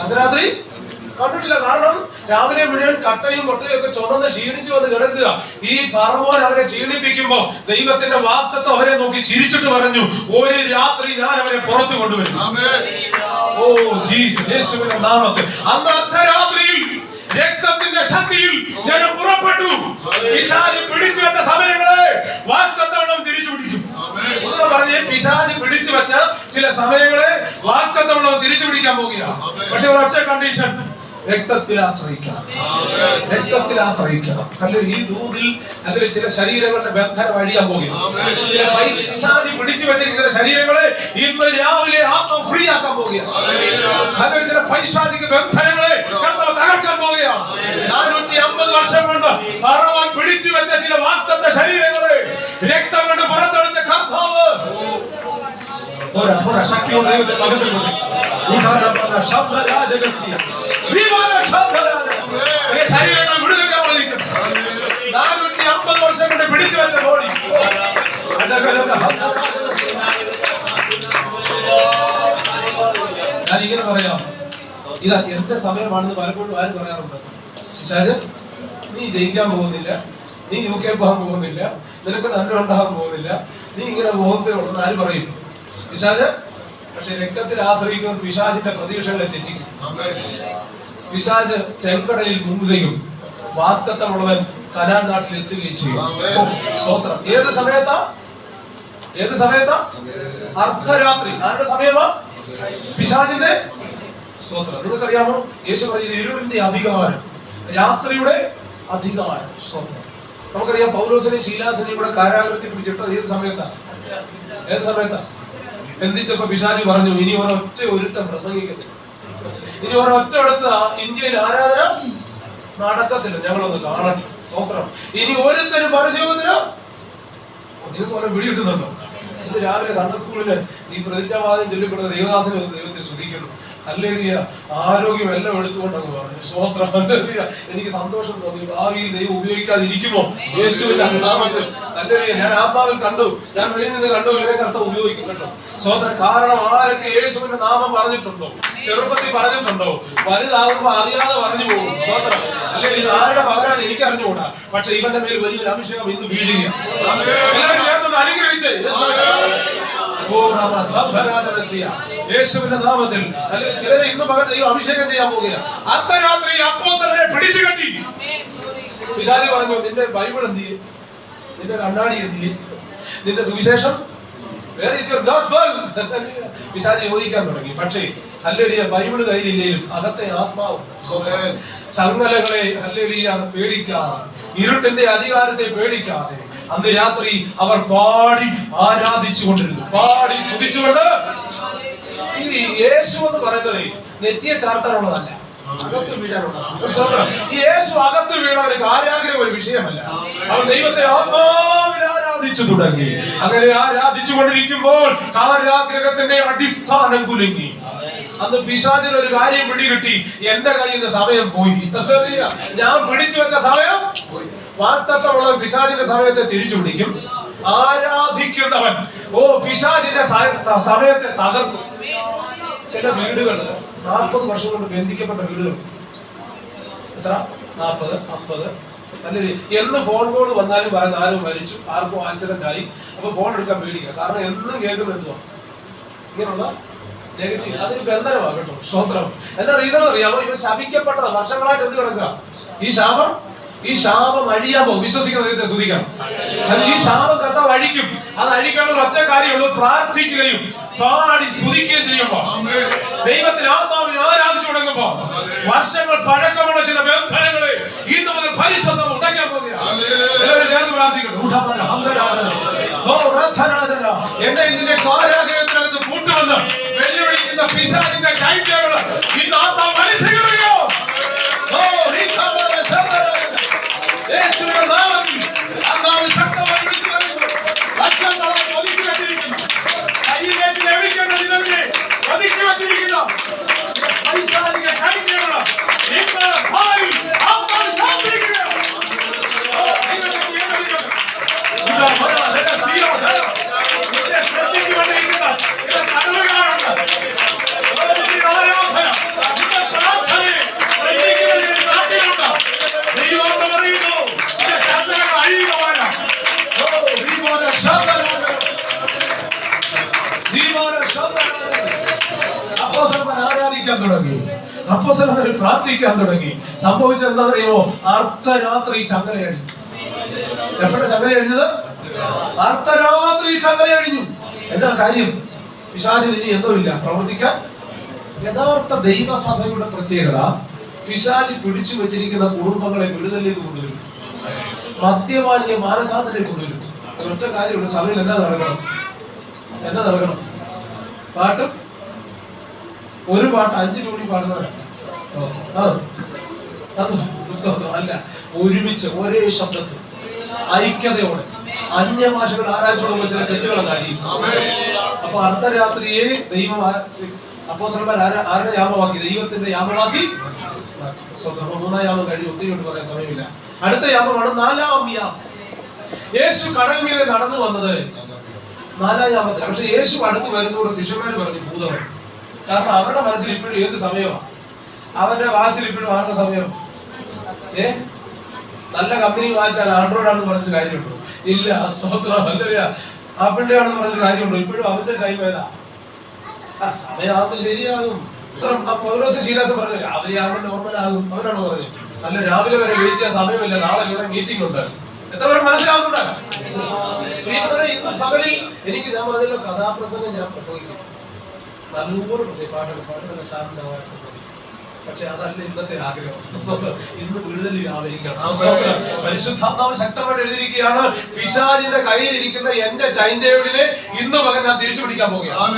അർദ്ധരാത്രി? കണ്ടിട്ടില്ല കാരണം രാവിലെ മുഴുവൻ കട്ടയും കൊട്ടയും ഒക്കെ ചുമന്ന് ക്ഷീണിച്ചു വന്ന് കിടക്കുക. ഈ പറവോൻ അവരെ ക്ഷീണിപ്പിക്കുമ്പോ ദൈവത്തിന്റെ വാക്തത്വം അവരെ നോക്കി ചിരിച്ചിട്ട് പറഞ്ഞു ഒരു രാത്രി ഞാൻ അവരെ പുറത്തു കൊണ്ടുവരും ഓ ജീസസ് യേശുവിന്റെ നാമത്തിൽ. അന്ന് അർദ്ധരാത്രിയിൽ രക്തത്തിന്റെ ശക്തിയിൽ ജനം പുറപ്പെട്ടു. പിശാചി പിടിച്ചു വെച്ച സമയങ്ങളെ വാക്തത്വം തിരിച്ചു പിടിക്കും പറഞ്ഞേ പിശാചി പിടിച്ചു വെച്ച ചില സമയങ്ങളെ വാക്തത്വം തിരിച്ചു പിടിക്കാൻ പോവുകയാണ് പക്ഷെ ഒരൊറ്റ കണ്ടീഷൻ രക്തത്തിൽ ആശ്രയിക്കണം. രക്തത്തിൽ ആശ്രയിക്കണം. അല്ലെങ്കിൽ ഈ ദൂതിൽ അല്ലെങ്കിൽ ചില ശരീരങ്ങളുടെ ബന്ധനം അഴിയാൻ പോകുകയാണ് ചില പിശാചി പിടിച്ചു വെച്ചിരിക്കുന്ന ശരീരങ്ങളെ ഇന്ന് രാവിലെ ആത്മ ഫ്രീ ആക്കാൻ അല്ലെങ്കിൽ ചില പൈശാചിക ബന്ധനങ്ങളെ കർത്താവ് തകർക്കാൻ പോകുകയാണ്. നാനൂറ്റി അമ്പത് വർഷം കൊണ്ട് ഫറവോൻ പിടിച്ചു വെച്ച ചില വാക്തത്വ ശരീരങ്ങളെ രക്തം കൊണ്ട് പുറത്തെടുത്ത കർത്താവ് പോരാ പോരാ ശക്തിയോടെ ദൈവത്തെ പകർന്നു കൊടുക്കും. ഉദാഹരണ ശബ്ദരാജകസ്യ. വിമാന ശബ്ദരാജ. ഈ ശരീരങ്ങൾ വിടുതലാവാൻ നിൽക്കുന്നു. നാനൂറ്റി അമ്പത് വർഷം കൊണ്ട് പിടിച്ചു വെച്ച ബോഡി ഞാൻ ഇങ്ങനെ പറയാം ഇതാ എന്റെ സമയമാണെന്ന് പലപ്പോഴും ആരും പറയാറുണ്ട് പിശാച് നീ ജയിക്കാൻ പോകുന്നില്ല നീ യു കെ പോകാൻ പോകുന്നില്ല നിനക്ക് നന്മ ഉണ്ടാകാൻ പോകുന്നില്ല നീ ഇങ്ങനെ മുഖത്തെ ഉണ്ടെന്ന് ആര് പറയും പിശാച് പക്ഷെ രക്തത്തിൽ ആശ്രയിക്കുന്ന പിശാജിന്റെ പ്രതീക്ഷകളെ തെറ്റിക്കും. പിശാജ് ചെങ്കടലിൽ മുങ്ങുകയും വാക്തത്വമുള്ളവൻ കനാൻ നാട്ടിൽ എത്തുകയും ചെയ്യും. സ്വത്രം ഏത് സമയത്താ? ഏത് സമയത്താ? അർദ്ധരാത്രി. ആരുടെ സമയമാ? പിശാജിന്റെ? സ്വത്രം നിങ്ങൾക്കറിയാമോ? യേശു പറയുന്നത് ഇരുളിന്റെ അധികാരം രാത്രിയുടെ അധികാരം. സ്വത്രം നമുക്കറിയാം പൗലോസിനെ ശീലാസിനെയും കൂടെ കാരാഗ്രഹത്തിൽ പിടിച്ചിട്ടത് ഏത് സമയത്താ? ഏത് സമയത്താ? ബന്ധിച്ചപ്പോ പിശാചി പറഞ്ഞു ഇനി ഒരൊറ്റ ഒരുത്തം പ്രസംഗിക്കത്തില്ല. ഇനി ഒരൊറ്റ എടുത്ത് ഇന്ത്യയിൽ ആരാധന നടക്കത്തില്ല ഞങ്ങളൊന്ന് കാണണം നോക്കണം. ഇനി ഒരുത്തരും പരിശോധന നിങ്ങൾക്ക് കുറെ വിളി കിട്ടുന്നുണ്ടോ രാവിലെ സൺഡേ സ്കൂളിൽ ഈ പ്രതിജ്ഞാവാദം ചൊല്ലിപ്പെടുന്ന ദൈവദാസനെ ദൈവത്തെ ശ്രദ്ധിക്കുന്നു അല്ലെങ്കിൽ ആരോഗ്യം എല്ലാം എടുത്തുകൊണ്ട് അങ്ങ് പറഞ്ഞു സ്വോത്രം. എനിക്ക് സന്തോഷം തോന്നി. ഭാവിയിൽ ദൈവം ഉപയോഗിക്കാതിരിക്കുമോ? യേശുവിന്റെ നാമത്തിൽ. അല്ലെങ്കിൽ ഞാൻ ആത്മാവിൽ കണ്ടു. ഞാൻ വെളിയിൽ നിന്ന് കണ്ടു. ഇവരെ കർത്താവ് ഉപയോഗിക്കും കേട്ടോ. സ്വോത്രം കാരണം ആരൊക്കെ യേശുവിന്റെ നാമം പറഞ്ഞിട്ടുണ്ടോ? ചെറുപ്പത്തിൽ പറഞ്ഞിട്ടുണ്ടോ? വലുതാകുമ്പോ അറിയാതെ പറഞ്ഞു പോകും. സ്വോത്രം അല്ലെങ്കിൽ ഇത് ആരുടെ പകരാണ് എനിക്ക് അറിഞ്ഞുകൂടാ പക്ഷെ ഇവന്റെ മേൽ വലിയൊരു അഭിഷേകം ഇന്ന് വീഴുകയാണ്. അനുഗ്രഹിച്ചേ. യേശുവിന്റെ നാമത്തിൽ ചിലരെ ഇന്ന് പകൽ ദൈവം അഭിഷേകം ചെയ്യാൻ പോവുകയാണ്. അർദ്ധരാത്രി അപ്പോസ്തലനെ പിടിച്ചു കെട്ടി. വിശാലി പറഞ്ഞു നിന്റെ ബൈബിൾ എന്ത് ചെയ്യും? നിന്റെ കണ്ണാടി എന്ത് ചെയ്യും? നിന്റെ സുവിശേഷം? പിശാചി ചോദിക്കാൻ തുടങ്ങി. പക്ഷേ ഹല്ലേലൂയ ബൈബിൾ കയ്യിലില്ലേലും അകത്തെ ആത്മാവ്. ചങ്ങലകളെ ഹല്ലേലൂയ പേടിക്കാതെ. ഇരുട്ടിന്റെ അധികാരത്തെ പേടിക്കാതെ. അന്ന് രാത്രി അവർ പാടി ആരാധിച്ചു കൊണ്ടിരുന്നു. പാടി സ്തുതിച്ചുകൊണ്ട്. ഇനി യേശു എന്ന് പറയുന്നത് നെറ്റിയെ ചാർത്താനുള്ളതല്ല യേശു അകത്ത് വീണ ഒരു കാര്യാഗ്രഹം ഒരു വിഷയമല്ല. അവൻ ദൈവത്തെ ആത്മാവിൽ ആരാധിച്ചു തുടങ്ങി. അങ്ങനെ ആരാധിച്ചു കൊണ്ടിരിക്കുമ്പോൾ കാര്യാഗ്രഹത്തിന്റെ അടിസ്ഥാനം കുലുങ്ങി. അന്ന് പിശാചിന് ഒരു കാര്യം പിടികിട്ടി. എന്റെ കയ്യിൽ നിന്ന് സമയം പോയി. ഞാൻ പിടിച്ചു വെച്ച സമയം വാക്തത്വമുള്ള പിശാചിന്റെ സമയത്തെ തിരിച്ചു പിടിക്കും. ആരാധിക്കുന്നവൻ. ഓ പിശാചിന്റെ സമയത്തെ തകർക്കും. ചില വീടുകൾ നാൽപ്പത് വർഷം കൊണ്ട് ബന്ധിക്കപ്പെട്ട വീടുകൾ. എത്ര? നാൽപ്പത് അമ്പത്. അല്ലെങ്കിൽ എന്ന് ഫോൺ കോൾ വന്നാലും ആരും മരിച്ചു. ആർക്കും ആക്സിഡന്റ് ആയി. അപ്പൊ ഫോൺ എടുക്കാൻ പേടിക്കുക. കാരണം എന്നും കേൾക്കുന്ന എന്തുവാ? ഇങ്ങനെയുള്ള നെഗറ്റീവ് അതൊരു ബന്ധനമാണ് കേട്ടോ. സ്വന്തം എന്താ റീസൺ അറിയാമോ? ഇവ ശപിക്കപ്പെട്ടത്. വർഷങ്ങളായിട്ട് എന്ത് കിടക്കുക ഈ ശാപം ഈ ശാപം അഴിയാൻ പോകും വിശ്വസിക്കുന്ന ദൈവത്തെ സ്തുതിക്കണം. ഈ ശാപം കർത്താവ് അഴിക്കും. അത് അഴിക്കാനുള്ള ഒറ്റ കാര്യമുള്ളൂ പ്രാർത്ഥിക്കുകയും പാടി സ്തുതിക്കുകയും ചെയ്യുമ്പോ ദൈവത്തിന് ആത്മാവിനെ ആരാധിച്ചു തുടങ്ങുമ്പോ വർഷങ്ങൾ പഴക്കമുള്ള ചില ബന്ധനങ്ങളെ ഇന്ന് മുതൽ പരിശുദ്ധം ഉണ്ടാക്കാൻ രഥനാധന. എന്നെ ഇതിന്റെ കാരാഗ്രഹത്തിനകത്ത് കൂട്ടുവന്ന് വെല്ലുവിളിക്കുന്ന പിശാചിന്റെ കൈ ഇന്ന് ആത്മാവ് മനുഷ്യയോ യേശുവിന്റെ എന്താണെന്നറിയുമോ അർദ്ധരാത്രി ചങ്ങല കഴിഞ്ഞു. എപ്പോഴാണ് ചങ്ങല കഴിഞ്ഞത്? അർദ്ധരാത്രി ചങ്ങല കഴിഞ്ഞു. എന്താ കാര്യം? പിശാചിന് ഇനി എന്തോ ഇല്ല. പ്രവർത്തിക്കാൻ യഥാർത്ഥ ദൈവസഭയുടെ പ്രത്യേകത പിശാചി പിടിച്ചു വെച്ചിരിക്കുന്ന കുടുംബങ്ങളെ വിടുതലേക്ക് കൊണ്ടുവരും. മദ്യപാനിയെ മാനസാന്തരെ കൊണ്ടുവരും. ഒറ്റ കാര്യമുള്ള സഭയിൽ എന്താ നടക്കണം? എന്താ നടക്കണം? പാട്ടും? ഒരു പാട്ട് അഞ്ചു രൂപ പാടുന്നവരാണ് അല്ല ഒരുമിച്ച് ഒരേ ശബ്ദത്തിൽ ഐക്യതയോടെ അന്യഭാഷകൾ ആരാച്ചോടുമ്പോൾ ചില കാര്യം അപ്പൊ അർദ്ധരാത്രിയെ ദൈവം അപ്പോസന്മാർ ആരുടെ യാമമാക്കി? ദൈവത്തിന്റെ യാമമാക്കി? മൂന്നാം യാമം കഴിഞ്ഞ് ഒത്തിരി കൊണ്ട് പറയാൻ സമയമില്ല. അടുത്ത യാമമാണ് നാലാം യാമം. യേശു കടൽ മീതെ നടന്നു വന്നത് നാലാം യാമത്തിൽ പക്ഷെ യേശു അടുത്ത് വരുന്നതോടെ ശിഷ്യന്മാർ പറഞ്ഞു ഭൂതമാണ് കാരണം അവരുടെ മനസ്സിൽ ഇപ്പോഴും ഏത് സമയമാണ്? അവരുടെ വാച്ചിൽ ഇപ്പോഴും ആരുടെ സമയം ഏ? നല്ല കമ്പനി വാച്ചാൽ ആൻഡ്രോയിഡ് ആണെന്ന് പറഞ്ഞ കാര്യമുണ്ടോ? ഇല്ല സ്വത്രം അല്ലല്ല ആപ്പിളിന്റെ ആണെന്ന് പറഞ്ഞ കാര്യമുണ്ടോ? ഇപ്പോഴും അവന്റെ ടൈം വേദാ സമയം ശരിയാകും. പൗലോസ് ശീലാസം പറഞ്ഞു രാവിലെ ആകുമ്പോൾ ആകും. അവരാണോ പറഞ്ഞത് അല്ല രാവിലെ വരെ വിളിച്ച സമയമില്ല. നാളെ ഇവിടെ മീറ്റിംഗ് ഉണ്ട്. എത്ര പേര് മനസ്സിലാവുന്നുണ്ട്? ഇന്ന് പകലിൽ എനിക്ക് ഞാൻ പറഞ്ഞല്ലോ കഥാപ്രസംഗം ഞാൻ പ്രസംഗിക്കും. പ്രസംഗിക്കും പാട്ടൊക്കെ പാട്ടുന്ന ശാന്തമായ പ്രസംഗം. പക്ഷെ അതല്ല ഇന്നത്തെ ആഗ്രഹം. ഇന്ന് വിടുതൽ വ്യാപരിക്കണം. പരിശുദ്ധാത്മാവ് ശക്തമായിട്ട് എഴുതിയിരിക്കുകയാണ് പിശാചിന്റെ കയ്യിലിരിക്കുന്ന എന്റെ ടൈം ടേബിളിനെ ഇന്ന് പകരം ഞാൻ തിരിച്ചു പിടിക്കാൻ പോവുകയാണ്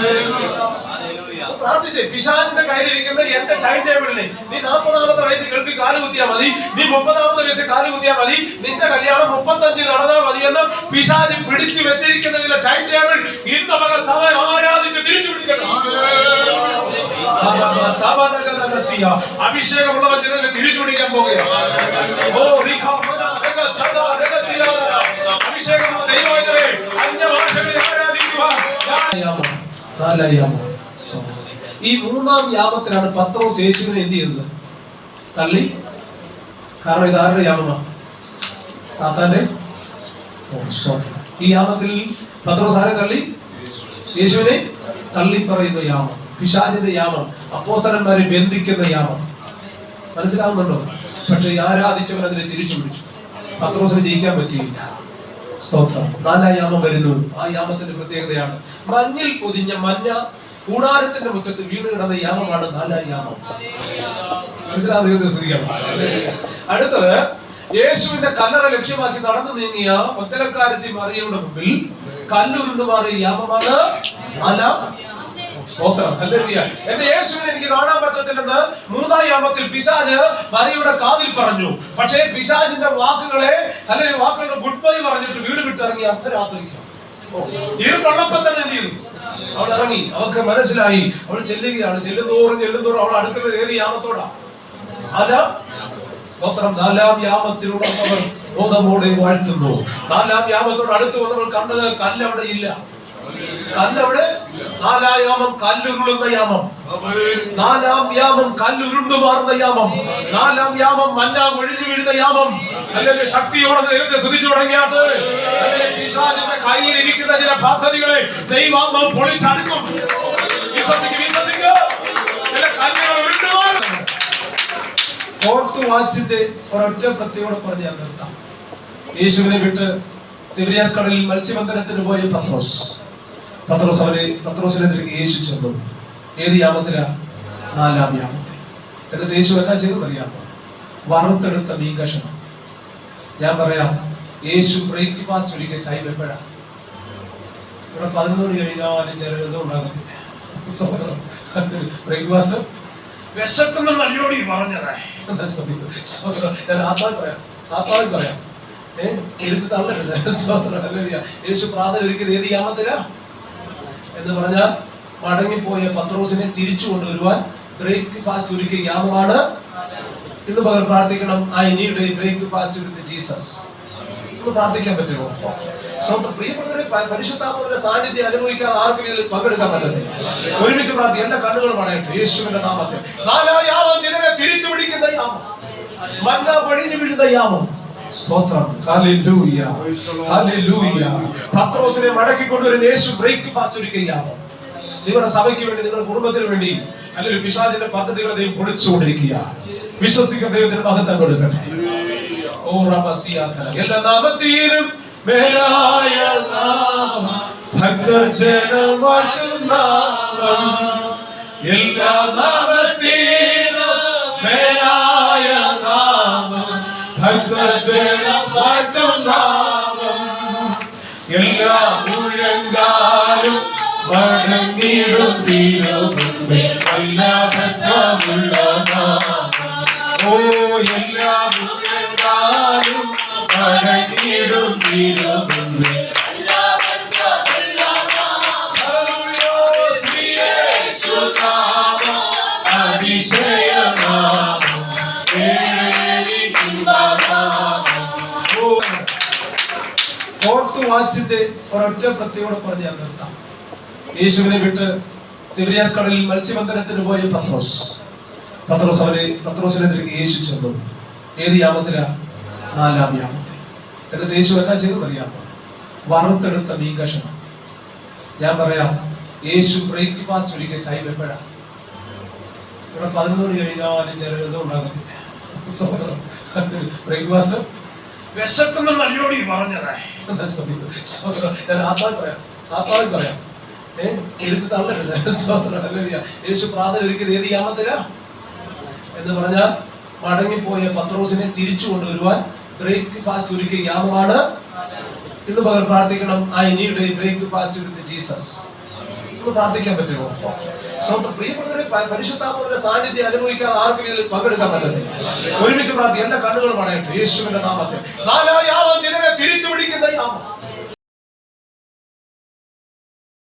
പ്രാർത്ഥിച്ചേ പിശാചിന്റെ കയ്യിലിരിക്കുന്ന എന്റെ ടൈം ടേബിളിനെ നീ നാൽപ്പതാമത്തെ വയസ്സിൽ ഗൾഫിൽ കാൽ കുത്തിയാൽ മതി. നീ മുപ്പതാമത്തെ വയസ്സിൽ കാൽ കുത്തിയാൽ മതി. നിന്റെ കല്യാണം മുപ്പത്തഞ്ചിൽ നടന്നാൽ മതി എന്ന് പിശാചി പിടിച്ചു വെച്ചിരിക്കുന്ന ചില ടൈം ടേബിൾ. ഇന്ന് മകൾ സഭ ആരാധിച്ച് തിരിച്ചു പിടിക്കണം അഭിഷേകമുള്ളവർ ചിലതിനെ തിരിച്ചു പിടിക്കാൻ പോവുകയാണ്. ഓ രഗ സദാ. അഭിഷേകമുള്ള ദൈവജനമേ, അന്യഭാഷകളിൽ ആരാധിക്കുവാൻ. യാമം, നാലായാമം. ഈ മൂന്നാം യാമത്തിലാണ് പത്രോസ് യേശുവിനെ എന്ത് ചെയ്യുന്നത്? തള്ളി? കാരണം ഇത് ആരുടെ യാമമാണ്. ഈ യാമത്തിൽ പത്രോസ് ആരെ തള്ളി? യേശുവിനെ തള്ളി പറയുന്ന യാമം പിശാചിന്റെ യാമം അപ്പോസരന്മാരെ ബന്ധിക്കുന്ന യാമം മനസ്സിലാവുന്നുണ്ടോ? പക്ഷെ ആരാധിച്ചവൻ അതിനെ തിരിച്ചു പിടിച്ചു പത്രോസിന് ജയിക്കാൻ പറ്റിയില്ല. സ്തോത്രം. നാലാം യാമം വരുന്നു. ആ യാമത്തിന്റെ പ്രത്യേകതയാണ്. മഞ്ഞിൽ പൊതിഞ്ഞ മഞ്ഞ കൂടാരത്തിന്റെ മുഖത്ത് വീട് കിടന്ന യാമമാണ് നാലാം യാമം. അടുത്തത് യേശുവിന്റെ കല്ലറ ലക്ഷ്യമാക്കി നടന്നു നീങ്ങിയ ഒത്തരക്കാരത്തി മറിയയുടെ മുമ്പിൽ കല്ലുരുണ്ട് മാറിയ യാമമാണ് നാലാം സ്തോത്രം. ഹല്ലേലൂയ. എന്റെ യേശുവിനെ എനിക്ക് കാണാൻ പറ്റത്തില്ലെന്ന് മൂന്നാം യാമത്തിൽ പിശാജ് മറിയുടെ കാതിൽ പറഞ്ഞു. പക്ഷേ പിശാജിന്റെ വാക്കുകളെ അല്ലെങ്കിൽ വാക്കുകളുടെ ഗുഡ് ബൈ പറഞ്ഞിട്ട് വീട് വിട്ടിറങ്ങി അർദ്ധരാത്രിക്ക് ഇരുട്ടുള്ളപ്പോ തന്നെ എന്ത് ചെയ്തു? അവൾ ഇറങ്ങി. അവൾക്ക് മനസ്സിലായി. അവൾ ചെല്ലുകയാണ്. ചെല്ലുന്തോറും ചെല്ലുന്തോറും അവൾ അടുക്കുന്നത് ഏത് യാമത്തോടാ. സ്തോത്രം നാലാം യാമത്തിലുള്ളവർ ബോധമോടെ വാഴ്ത്തുന്നു. നാലാം യാമത്തോട് അടുത്ത് വന്നവൾ കണ്ടത് കല്ലവിടെ ഇല്ല. കല്ലവിടെ നാലാം യാമം കല്ലുരുളുന്ന യാമം. നാലാം യാമം കല്ലുരുണ്ടു മാറുന്ന യാമം. നാലാം യാമം മഞ്ഞ ഒഴിഞ്ഞു വീഴുന്ന യാമം. അല്ലെങ്കിൽ ശക്തിയോടെ ദൈവത്തെ ശ്രദ്ധിച്ചു തുടങ്ങിയാട്ട്? പിശാചിന്റെ കയ്യിൽ ഇരിക്കുന്ന ചില പദ്ധതികളെ ദൈവാത്മം പൊളിച്ചടുക്കും. വിശ്വസിക്കും വിശ്വസിക്കുക ചില കല്ലുകൾ ഉരുണ്ടുമാറും ഫോർത്ത് വാച്ചിന്റെ ഒരൊറ്റ പ്രത്യേകത പറഞ്ഞ ഞാൻ യേശുവിനെ വിട്ട് തിബിരിയാസ് കടലിൽ മത്സ്യബന്ധനത്തിന് പോയ പത്രോസ്. പത്രോസ് അവരെ പത്രോസിനെതിരെ യേശു ചെന്നു ഏത് യാമത്തിലാ നാലാം യാമം എന്നിട്ട് യേശു എന്നാ ചെയ്തെന്ന് അറിയാമോ? വറുത്തെടുത്ത മീൻ കഷണം. ഞാൻ പറയാം യേശു ബ്രേക്ക്ഫാസ്റ്റ് ഒരിക്കൽ ടൈം എപ്പോഴാ ഇവിടെ പതിനൊന്ന് കഴിഞ്ഞാലും ചിലത് ഉണ്ടാകും. ബ്രേക്ക്ഫാസ്റ്റ് വിശക്കുന്ന നല്ലോടി പറഞ്ഞതേ? ഞാൻ ആത്മാവിൽ പറയാം. ആത്മാവിൽ പറയാം. ഏ എടുത്ത് തള്ളരുത്. യേശു പ്രാർത്ഥന ഒരിക്കലും ഏത് യാമത്തിലാ എന്ന് പറഞ്ഞാൽ മടങ്ങിപ്പോയ പത്രോസിനെ തിരിച്ചു കൊണ്ടുവരുവാൻ ബ്രേക്ക്ഫാസ്റ്റ് ഒരുക്കിയ യാമമാണ് ഇന്ന് പകൽ പ്രാർത്ഥിക്കണം. I need breakfast with Jesus പ്രാർത്ഥിക്കാൻ പറ്റുമോ? സ്വന്തം പ്രിയപ്പെട്ടവരെ പരിശുദ്ധാത്മാവിന്റെ സാന്നിധ്യം അനുഭവിക്കാതെ ആർക്കും ഇതിൽ പങ്കെടുക്കാൻ പറ്റത്തില്ല. ഒരുമിച്ച് പ്രാർത്ഥി. എന്റെ കണ്ണുകൾ പറയട്ടെ യേശുവിന്റെ നാമത്തിൽ. നാലാം യാമം തിരിച്ചു പിടിക്കുന്ന യാമം. മന്ന പൊഴിഞ്ഞു വീഴുന്ന യാമം. സ്തോത്രം. ഹല്ലേലൂയ. ഹല്ലേലൂയ. പത്രോസിനെ മടക്കി കൊണ്ടൊരു യേശു ബ്രേക്ക്ഫാസ്റ്റ് ഒരുക്കിയ യാമം നിങ്ങളുടെ സഭയ്ക്ക് വേണ്ടി നിങ്ങളുടെ കുടുംബത്തിന് വേണ്ടി അല്ലെങ്കിൽ പിശാചിന്റെ പദ്ധതികളെ ദൈവം പൊളിച്ചുകൊണ്ടിരിക്കുക വിശ്വസിക്കുന്ന ദൈവത്തിന് മഹത്വം കൊടുക്കട്ടെ. ഓ റമസിയാത്തല എല്ലാ നാമത്തിനും മേലായ നാമ ഭക്തജനം വാഴ്ത്തും നാമം. എല്ലാ നാമത്തിനും മേലായ ഭക്തജനം വാഴ്ത്തും നാമം എല്ലാ മുഴങ്കാലും മടങ്ങിടും തിരുമുമ്പേ നല്ല വാച്ചിന്റെ ഒരൊറ്റ പ്രത്യേകത പറഞ്ഞ ഞാൻ യേശുവിനെ വിട്ട് തിബിരിയാസ് കടലിൽ മത്സ്യബന്ധനത്തിന് പോയ പത്രോസ്. പത്രോസ് അവരെ പത്രോസിനെതിരെ യേശു ചെന്നു. ഏത് യാമത്തില നാലാം യാമത്തിൽ എന്നിട്ട് യേശു ചെയ്തെന്ന് പറയാം വറുത്തെടുത്ത മീൻ കഷണം. ഞാൻ പറയാം യേശു ബ്രേക്ക്ഫാസ്റ്റ് ഒരിക്കൽ ടൈം എപ്പോഴാ ഇവിടെ പതിനൊന്ന് മണി കഴിഞ്ഞാലും ചിലത് ഉണ്ടാകുന്നില്ല ബ്രേക്ക്ഫാസ്റ്റ് വിശക്കുന്ന നല്ലോടി പറഞ്ഞത്. യേശു പ്രാർത്ഥന എന്ന് പറഞ്ഞാൽ മടങ്ങിപ്പോയ പത്രോസിനെ തിരിച്ചു കൊണ്ടുവരുവാൻ ബ്രേക്ക്ഫാസ്റ്റ് ഒരുക്കിയ യാമമാണ് ഇന്ന് പകർ പ്രാർത്ഥിക്കണം. I need breakfast with Jesus. ഇന്ന് പ്രാർത്ഥിക്കാൻ പറ്റുമോ? പ്രിയപ്പെട്ടവരെ പരിശുദ്ധാത്മാവിന്റെ സാന്നിധ്യം അനുഭവിക്കാതെ ആർക്കും ഇതിൽ പങ്കെടുക്കാൻ പറ്റുന്നില്ല ഒരുമിച്ച് പ്രാർത്ഥിക്കും എന്റെ കണ്ണുകൾ പണയട്ടെ യേശുവിന്റെ നാമത്തെ നാലായി ആവാം തിരിച്ചു പിടിക്കുന്ന